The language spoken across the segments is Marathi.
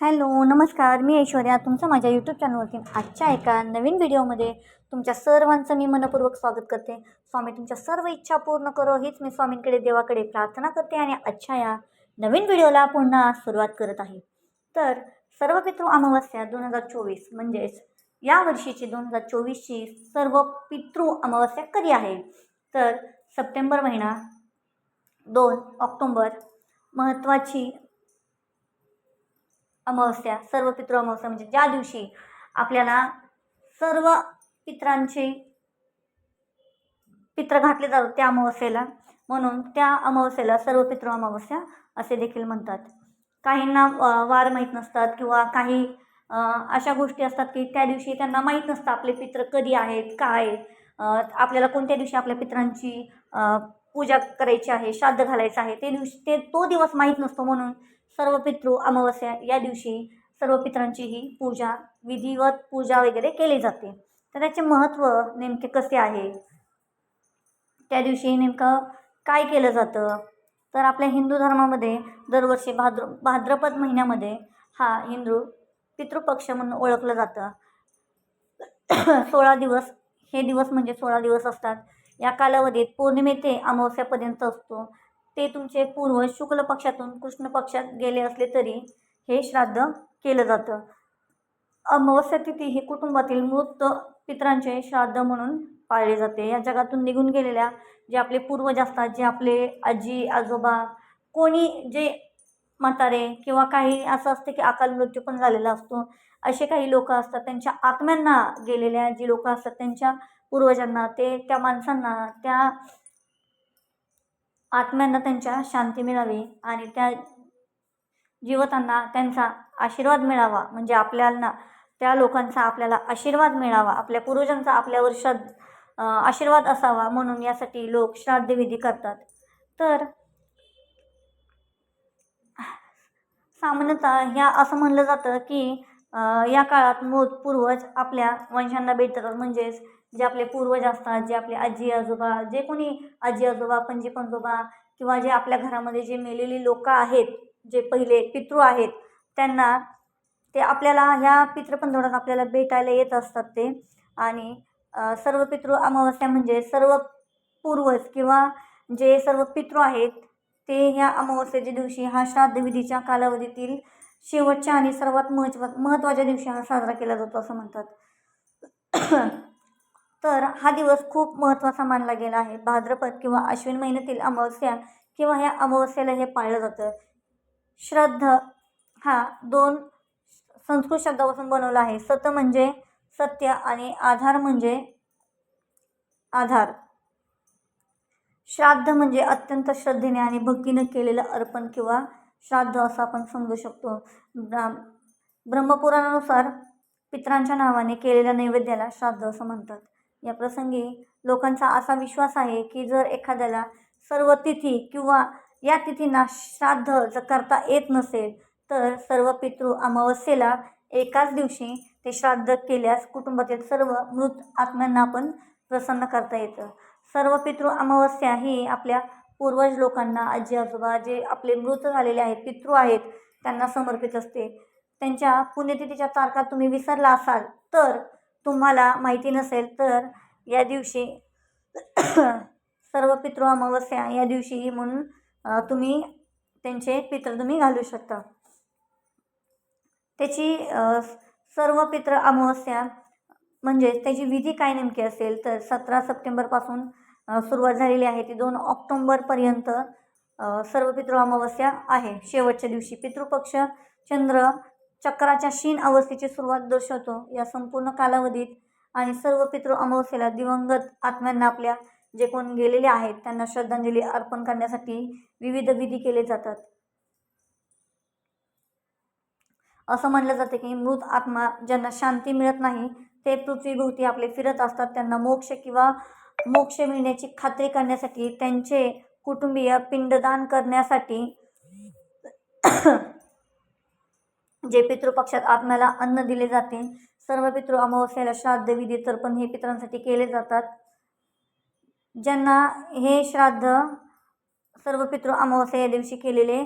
हॅलो नमस्कार. मी ऐश्वर्या. तुमचं माझ्या यूट्यूब चॅनलवरती आजच्या एका नवीन व्हिडिओमध्ये तुमच्या सर्वांचं मी मनपूर्वक स्वागत करते. स्वामी तुमच्या सर्व इच्छा पूर्ण करो. हीच मी स्वामींकडे देवाकडे प्रार्थना करते आणि आजच्या या नवीन व्हिडिओला पुन्हा सुरुवात करत आहे. तर सर्व पितृ अमावस्या दोन हजार चोवीस म्हणजेच या वर्षीची दोन हजार चोवीसची सर्व पितृ अमावस्या कधी आहे? तर सप्टेंबर महिना दोन ऑक्टोंबर महत्त्वाची अमावस्या सर्व पितृ अमावस्या म्हणजे ज्या दिवशी आपल्याला सर्व पित्रांचे पित्र घातले जातात त्या अमावस्येला म्हणून त्या अमावस्येला सर्व पितृ अमावस्या असे देखील म्हणतात. काहींना वार माहीत नसतात किंवा काही अशा गोष्टी असतात की त्या दिवशी त्यांना माहीत नसतं आपले पित्र कधी आहेत काय आपल्याला कोणत्या दिवशी आपल्या पित्रांची पूजा करायची आहे श्राद्ध घालायचं आहे ते दिवशी ते तो दिवस माहीत नसतो म्हणून सर्व पितृ अमावस्या या दिवशी सर्व पित्रांची ही पूजा विधिवत पूजा वगैरे केली जाते. तर त्याचे महत्त्व नेमके कसे आहे? त्या दिवशी नेमकं काय केलं जातं? तर आपल्या हिंदू धर्मामध्ये दरवर्षी भाद्र भाद्रपद महिन्यामध्ये हा हिंदू पितृपक्ष म्हणून ओळखलं जातं. सोळा दिवस हे दिवस म्हणजे सोळा दिवस असतात. या कालावधीत पौर्णिमे ते अमावस्यापर्यंत असतो. ते तुमचे पूर्वज शुक्ल पक्षातून कृष्ण पक्षात गेले असले तरी हे श्राद्ध केलं जातं. अमावस्या तिथी ही कुटुंबातील मृत पित्रांचे श्राद्ध म्हणून पाळले जाते. या जगातून निघून गेलेल्या जे आपले पूर्वज असतात जे आपले आजी आजोबा कोणी जे म्हातारे किंवा काही असं असतं की अकाल मृत्यू पण झालेला असतो असे काही लोक असतात. त्यांच्या आत्म्यांना गेलेल्या जी लोक असतात त्यांच्या पूर्वजांना ते त्या माणसांना त्या आत्म्यांना त्यांच्या शांती मिळावी आणि त्या जीवतांना त्यांचा आशीर्वाद मिळावा. म्हणजे आपल्याला त्या लोकांचा आपल्याला आशीर्वाद मिळावा. आपल्या पूर्वजांचा आपल्यावर श्रद्ध आशीर्वाद असावा म्हणून यासाठी लोक श्राद्धविधी करतात. तर सामान्यतः ह्या असं म्हणलं जातं की या काळात मूळ पूर्वज आपल्या वंशांना भेटतात म्हणजेच जे आपले पूर्वज असतात जे आपले आजी आजोबा जे कोणी आजी आजोबा पणजी पणजोबा किंवा जे आपल्या घरामध्ये जे मेलेली लोक आहेत जे पहिले पितृ आहेत त्यांना ते आपल्याला ह्या पितृपंधरवड्यात आपल्याला भेटायला येत असतात ते. आणि सर्व पितृ अमावस्या म्हणजे सर्व पूर्वज किंवा जे सर्व पितृ आहेत ते ह्या अमावस्येच्या दिवशी हा श्राद्धविधीच्या कालावधीतील शेवटच्या आणि सर्वात महत्त्वा महत्त्वाच्या दिवशी हा साजरा केला जातो असं म्हणतात. तर हा दिवस खूप महत्त्वाचा मानला गेला आहे. भाद्रपद किंवा अश्विन महिन्यातील अमावस्या किंवा ह्या अमावस्येला हे पाळलं जातं. श्रद्ध हा दोन संस्कृत शब्दापासून बनवला आहे. सत म्हणजे सत्य आणि आधार म्हणजे आधार. श्राद्ध म्हणजे अत्यंत श्रद्धेने आणि भक्तीनं केलेलं अर्पण किंवा श्राद्ध असं आपण समजू शकतो. ब्रा ब्रह्मपुराणानुसार पित्रांच्या नावाने केलेल्या नैवेद्याला श्राद्ध असं म्हणतात. या प्रसंगी लोकांचा असा विश्वास आहे की जर एखाद्याला सर्व तिथी किंवा या तिथींना श्राद्ध जर करता येत नसेल तर सर्व पितृ अमावस्येला एकाच दिवशी ते श्राद्ध केल्यास कुटुंबातील सर्व मृत आत्म्यांना आपण प्रसन्न करता येतं. सर्व पितृ अमावस्या ही आपल्या पूर्वज लोकांना आजी आजोबा जे आपले मृत झालेले आहेत पितृ आहेत त्यांना समर्पित असते. त्यांच्या पुण्यतिथीच्या तारखा तुम्ही विसरला असाल तर तुम्हाला माहिती नसेल तर या दिवशी सर्व पितृ अमावस्या या दिवशीही म्हणून तुम्ही त्यांचे पित्र तुम्ही घालू शकता. त्याची सर्व पित्र अमावस्या म्हणजेच त्याची विधी काय नेमकी असेल? तर सतरा सप्टेंबरपासून सुरुवात झालेली आहे ती दोन ऑक्टोंबरपर्यंत सर्व पितृ अमावस्या आहे. शेवटच्या दिवशी पितृपक्ष चंद्र चक्राच्या शीन अवस्थेची सुरुवात दर्शवतो. या संपूर्ण कालावधीत आणि सर्व पितृ अमावस्येला दिवंगत आत्म्यांना आपल्या जे कोण गेलेले आहेत. त्यांना श्रद्धांजली अर्पण करण्यासाठी विविध विधी केले जातात. असं म्हटलं जातं की मृत आत्मा ज्यांना शांती मिळत नाही ते पृथ्वीभोवती आपले फिरत असतात. त्यांना मोक्ष किंवा मोक्ष मिळण्याची खात्री करण्यासाठी त्यांचे कुटुंबीय पिंडदान करण्यासाठी जे पितृपक्षात आत्म्याला अन्न दिले जाते सर्व पितृ अमावस्याला श्राद्ध विधी तर्पण हे पितरांसाठी केले जातात. ज्यांना हे श्राद्ध सर्व पितृ अमावस्या या दिवशी केलेले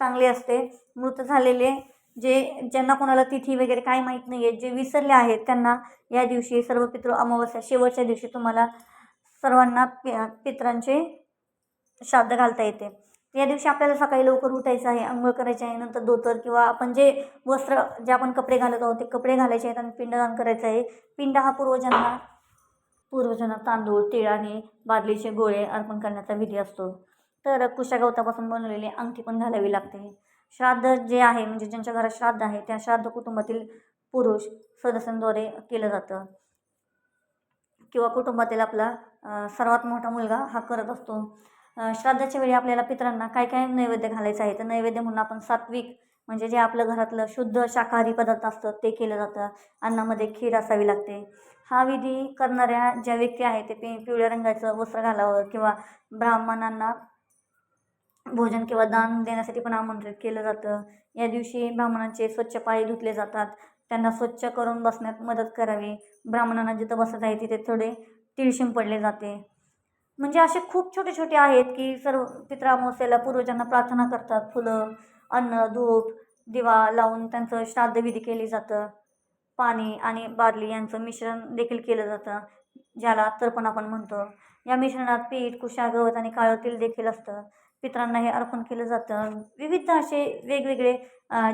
चांगले असते मृत झालेले जे ज्यांना कोणाला तिथी वगैरे काय माहीत नाही आहे जे विसरले आहेत त्यांना या दिवशी सर्व पितृ अमावस्या शेवटच्या दिवशी तुम्हाला सर्वांना पि पित्रांचे श्राद्ध घालता येते. या दिवशी आपल्याला सकाळी लवकर उठायचं आहे आंघोळ करायची आहे नंतर धोतर किंवा आपण जे वस्त्र जे आपण कपडे घालत आहोत ते कपडे घालायचे आहेत आणि पिंडदान करायचं आहे. पिंड हा पूर्वजांना पूर्वजांना तांदूळ तिळाने आणि बादलीचे गोळे अर्पण करण्याचा विधी असतो. तर कुशा गवतापासून बनवलेली अंगठी पण घालावी लागते. श्राद्ध जे आहे म्हणजे ज्यांच्या घरात श्राद्ध आहे त्या श्राद्ध कुटुंबातील पुरुष सदस्यांद्वारे केलं जातं. किंवा कुटुंबातील आपला सर्वात मोठा मुलगा हा करत असतो. श्राद्धाच्या वेळी आपल्याला पितरांना काय काय नैवेद्य घालायचं आहे? तर नैवेद्य म्हणून आपण सात्विक म्हणजे जे आपलं घरातलं शुद्ध शाकाहारी पदार्थ असतं ते केलं जातं. अन्नामध्ये खीर असावी लागते. हा विधी करणाऱ्या ज्या व्यक्ती आहेत ते पि पिवळ्या रंगाचं वस्त्र घालावं किंवा ब्राह्मणांना भोजन किंवा दान देण्यासाठी पण आमंत्रित केलं जातं. या दिवशी ब्राह्मणांचे स्वच्छ पाय धुतले जातात. त्यांना स्वच्छ करून बसण्यात मदत करावी. ब्राह्मणांना जिथं बसत आहे तिथे थोडे तीळ शिंपडले जाते. म्हणजे असे खूप छोटे छोटे आहेत की सर्व पित्रामोसेला पूर्वजांना प्रार्थना करतात. फुलं अन्न धूप दिवा लावून त्यांचं श्राद्धविधी केली जातं. पाणी आणि बादली यांचं मिश्रण देखील केलं जातं ज्याला तर्पण आपण म्हणतो. या मिश्रणात पीठ कुशा गवत आणि काळं तेल देखील असतं. पितरांना हे अर्पण केलं जातं. विविध असे वेगवेगळे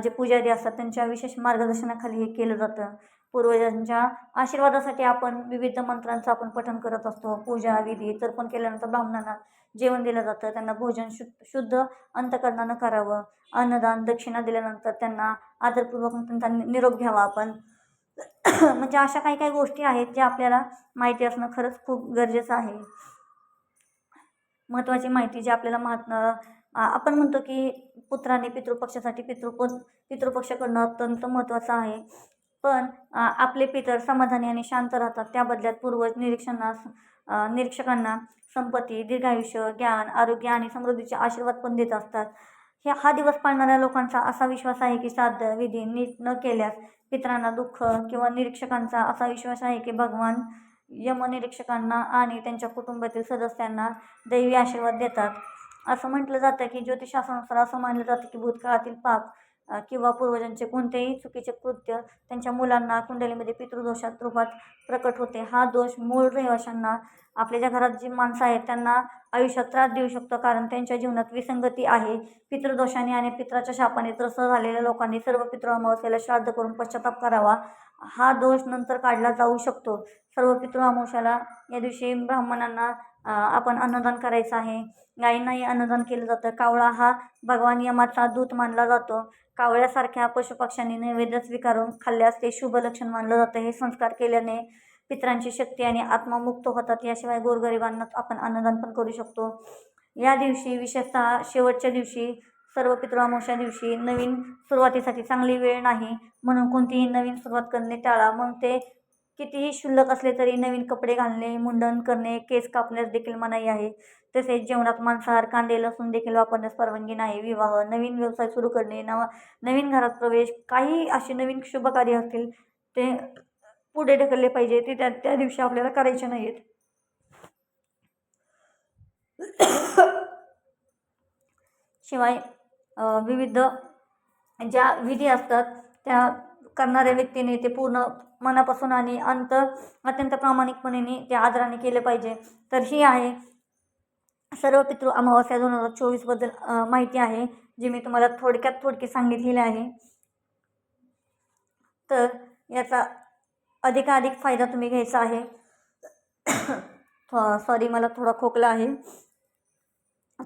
जे पुजारी असतात त्यांच्या विशेष मार्गदर्शनाखाली हे केलं जातं. पूर्वजांच्या आशीर्वादासाठी आपण विविध मंत्रांचं आपण पठण करत असतो. पूजा विधी तर्पण केल्यानंतर ब्राह्मणांना जेवण दिलं जातं. त्यांना भोजन शु शुद्ध अंतकरणानं करावं. अन्नदान दक्षिणा दिल्यानंतर त्यांना आदरपूर्वक त्यांचा निरोप घ्यावा आपण. म्हणजे अशा काही काही गोष्टी आहेत ज्या आपल्याला माहिती असणं खरंच खूप गरजेचं आहे. महत्त्वाची माहिती जी आपल्याला महात्मा आपण म्हणतो की पुत्राने पितृपक्षासाठी पितृप पितृपक्ष करणं अत्यंत महत्त्वाचं आहे. पण आपले पितर समाधानी आणि शांत राहतात. त्या बदल्यात पूर्वज निरीक्षणा निरीक्षकांना संपत्ती दीर्घायुष्य ज्ञान आरोग्य आणि समृद्धीचे आशीर्वाद पण देत असतात. हे हा दिवस पाळणाऱ्या लोकांचा असा विश्वास आहे की साध्य विधी नीट न केल्यास पितरांना दुःख किंवा निरीक्षकांचा असा विश्वास आहे की भगवान यमनिरीक्षकांना आणि त्यांच्या कुटुंबातील सदस्यांना दैवी आशीर्वाद देतात. असं म्हटलं जातं की ज्योतिषशास्त्रानुसार असं मानलं जातं की भूतकाळातील पाप किंवा पूर्वजांचे कोणतेही चुकीचे कृत्य त्यांच्या मुलांना कुंडलीमध्ये पितृदोषात रूपात प्रकट होते. हा दोष मूळ रहिवाशांना आपल्या ज्या घरात जी माणसं आहेत त्यांना आयुष्यात त्रास देऊ शकतो. कारण त्यांच्या जीवनात विसंगती आहे. पितृदोषाने आणि पित्राच्या शापाने त्रस्त झालेल्या लोकांनी सर्व पितृ अमावस्येला श्राद्ध करून पश्चाताप करावा. हा दोष नंतर काढला जाऊ शकतो. सर्व पितृ अमावस्याला या दिवशी ब्राह्मणांना आपण अन्नदान करायचं आहे. गायींनाही अन्नदान केलं जातं. कावळा हा भगवान यमाचा दूत मानला जातो. कावळ्यासारख्या पशुपक्ष्यांनी नैवेद्य स्वीकारून खाल्ल्यास ते शुभ लक्षण मानलं जातं. हे संस्कार केल्याने पित्रांची शक्ती आणि आत्मा मुक्त होतात. याशिवाय गोरगरिबांना आपण अन्नदान पण करू शकतो. या दिवशी विशेषतः शेवटच्या दिवशी सर्व पितृअमावस्या दिवशी नवीन सुरुवातीसाठी चांगली वेळ नाही. म्हणून कोणतीही नवीन सुरुवात करणे टाळा. मग ते कितीही शुल्लक असले तरी नवीन कपडे घालणे मुंडन करणे केस कापण्यास देखील मनाई आहे. तसेच जेवणात मांसाहार कांदे लसूण देखील वापरण्यास परवानगी नाही. विवाह नवीन व्यवसाय सुरू करणे नवा नवीन घरात प्रवेश काही असे नवीन शुभकार्य असतील ते पुढे ढकलले पाहिजे. ते त्या त्या दिवशी आपल्याला करायचे नाहीत. शिवाय विविध ज्या विधी असतात त्या करणाऱ्या व्यक्तीने ते पूर्ण मनापासून आणि अंत अत्यंत प्रामाणिकपणे ते आदराने केले पाहिजे. तर ही आहे सर्व पितृ अमावस्या दोन हजार चोवीसबद्दल माहिती आहे जी मी तुम्हाला थोडक्यात थोडकी सांगितलेली आहे. तर याचा अधिकाधिक फायदा तुम्ही घ्यायचा आहे. सॉरी मला थोडा खोकला आहे.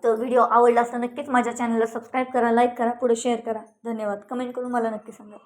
तर व्हिडिओ आवडला असता नक्कीच माझ्या चॅनलला सबस्क्राईब करा लाईक करा पुढे शेअर करा. धन्यवाद. कमेंट करून मला नक्की सांगा.